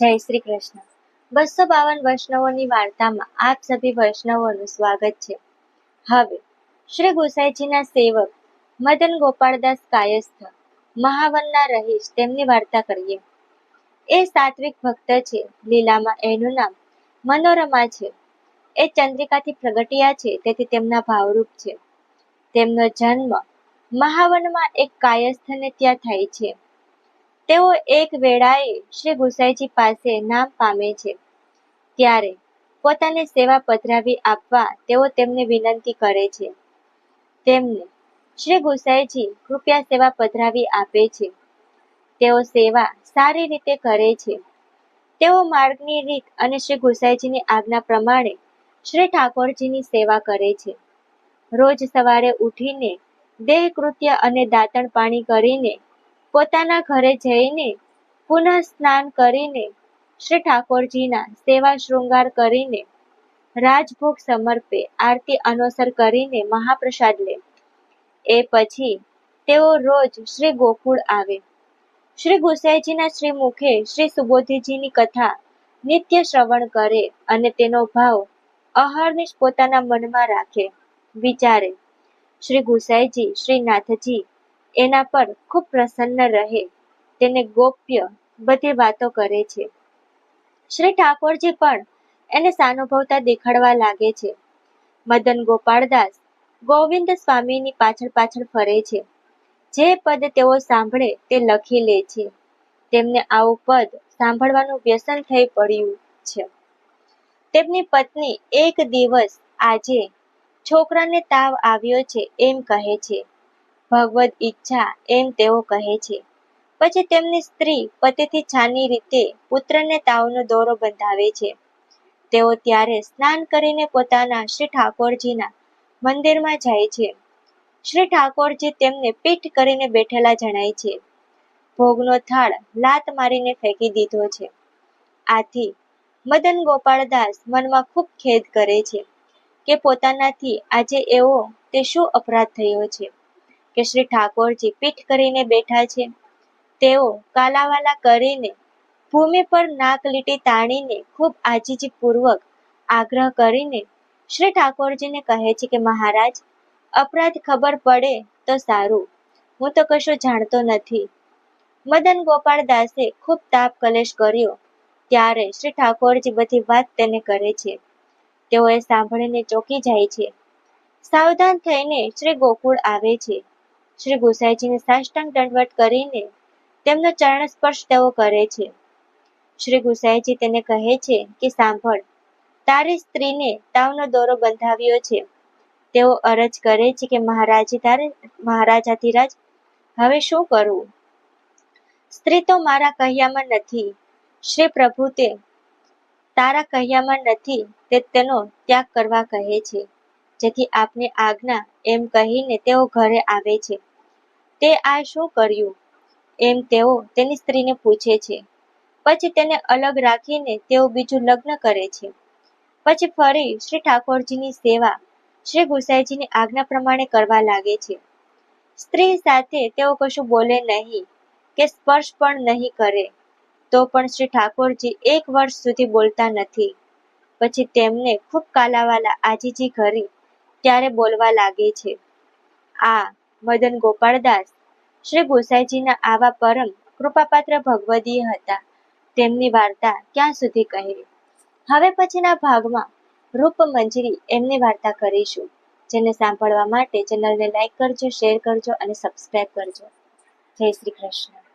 જય શ્રી કૃષ્ણ. બસો બાવન વૈષ્ણવોની વાર્તામાં આપ સભી વૈષ્ણવોનું સ્વાગત છે. હવે, શ્રી ગોસાઈજીના સેવક મદન ગોપાળદાસ કાયસ્થ મહાવનના રહીશ તેમની વાર્તા કરીએ. એ સાત્વિક ભક્ત છે, લીલામાં એનું નામ મનોરમા છે. એ ચંદ્રિકાથી પ્રગટ્યા છે, તેથી તેમના ભાવરૂપ છે. તેમનો જન્મ મહાવનમાં એક કાયસ્થને ત્યાં થાય છે. તેઓ એક વેળાએ શ્રી ગુસાઈજી પાસે નામ પામે છે. ત્યારે પોતાની સેવા પધરાવી આપવા તેઓ તેમને વિનંતી કરે છે. તેમને શ્રી ગુસાઈજી કૃપયા સેવા પધરાવી આપે છે. તેઓ સેવા સારી રીતે કરે છે. તેઓ માર્ગની રીત અને શ્રી ગુસાઈજીની આજ્ઞા પ્રમાણે શ્રી ઠાકોરજીની સેવા કરે છે. રોજ સવારે ઉઠીને દેહ કૃત્ય અને દાંતણ પાણી કરીને પોતાના ઘરે જઈને પુનઃ સ્નાન કરીને શ્રી ઠાકોરજીના સેવા શૃંગાર કરીને રાજભોગ સમર્પે આરતી અનુસર કરીને મહાપ્રસાદ લે. એ પછી તેઓ રોજ શ્રી ગોકુળ આવે. શ્રી ગુસાઈજીના શ્રી મુખે શ્રી સુબોધીજીની કથા નિત્ય શ્રવણ કરે અને તેનો ભાવ અહર્નિશ પોતાના મનમાં રાખે. વિચારે, શ્રી ગુસાઈજી, શ્રી નાથજી એના પર ખૂબ પ્રસન્ન રહે. તેને ગોપ્ય બધી વાતો કરે છે. શ્રી ઠાકોરજી પણ એને સાનુભવતા દેખાડવા લાગે છે. મદન ગોપાળદાસ ગોવિંદ સ્વામીની પાછળ પાછળ ફરે છે. જે પદ તેઓ સાંભળે તે લખી લે છે. તેમને આવું પદ સાંભળવાનું વ્યસન થઈ પડ્યું છે. તેમની પત્ની એક દિવસ આજે છોકરાને તાવ આવ્યો છે એમ કહે છે. ભગવદ ઈચ્છા એમ તેઓ કહે છે. પછી તેમની સ્ત્રી પતિથી છાની રીતે પુત્રને તાવનો દોરો બંધાવે છે. તેઓ ત્યારે સ્નાન કરીને પોતાના શ્રી ઠાકોરજીના મંદિરમાં જાય છે. શ્રી ઠાકોરજી તેમને પીઠ કરીને બેઠેલા જણાય છે. ભોગનો થાળ લાત મારીને ફેંકી દીધો છે. આથી મદન ગોપાળદાસ મનમાં ખૂબ ખેદ કરે છે કે પોતાનાથી આજે એવો તે શું અપરાધ થયો છે? કે શ્રી ઠાકોરજી પીઠ કરીને બેઠા છે. તેઓ કાલાવાલા કરીને ભૂમિ પર નાક લીટી તાણીને ખૂબ આજીજીપૂર્વક આગ્રહ કરીને શ્રી ઠાકોરજીને કહે છે કે, મહારાજ, અપરાધ ખબર પડે તો સારું. હું તો કશું જાણતો નથી. મદન ગોપાળ દાસે ખૂબ તાપ કલેશ કર્યો. ત્યારે શ્રી ઠાકોરજી બધી વાત તેને કરે છે. તેઓ સાંભળીને ચોકી જાય છે. સાવધાન થઈને શ્રી ગોકુળ આવે છે. શ્રી ગુસાઈજીને સાષ્ટાંગ દંડવટ કરીને તેમનો ચરણ સ્પર્શ તેઓ કરે છે. શ્રી ગુસાઈજી તેને કહે છે કે, સાંભળ, તારી સ્ત્રીને તાવનો દોરો બંધાવ્યો છે. તેઓ અરજ કરે છે કે, મહારાજી તારે મહારાજાધિરાજ હવે શું કરવું? સ્ત્રી તો મારા કહ્યામાં નથી. શ્રી પ્રભુ તે તારા કહ્યામાં નથી, તે તેનો ત્યાગ કરવા કહે છે. જેથી આપની આજ્ઞા એમ કહીને તેઓ ઘરે આવે છે. તે આ શું કર્યું? એમ તેઓ તેની સ્ત્રીને પૂછે છે. પછી તેને અલગ રાખીને તેઓ બીજું લગ્ન કરે છે. પછી ફરી શ્રી ઠાકોરજીની સેવા શ્રી ગુસાઈજીની આજ્ઞા પ્રમાણે કરવા લાગે છે. સ્ત્રી સાથે તેઓ કશું બોલે નહીં કે સ્પર્શ પણ નહીં કરે. તો પણ શ્રી ઠાકોરજી એક વર્ષ સુધી બોલતા નથી. પછી તેમને ખૂબ કાલાવાલા આજીજી કરી ત્યારે બોલવા લાગે છે. આ મદન ગોપાળદાસ શ્રી ગોસાઈજીના આવા પરમ કૃપાપાત્ર ભગવદીય હતા. તેમની વાર્તા ક્યાં સુધી કહે? હવે પછીના ભાગમાં રૂપ મંજરી એમની વાર્તા કરીશું. જેને સાંભળવા માટે ચેનલને લાઈક કરજો, શેર કરજો અને સબસ્ક્રાઈબ કરજો. જય શ્રી કૃષ્ણ.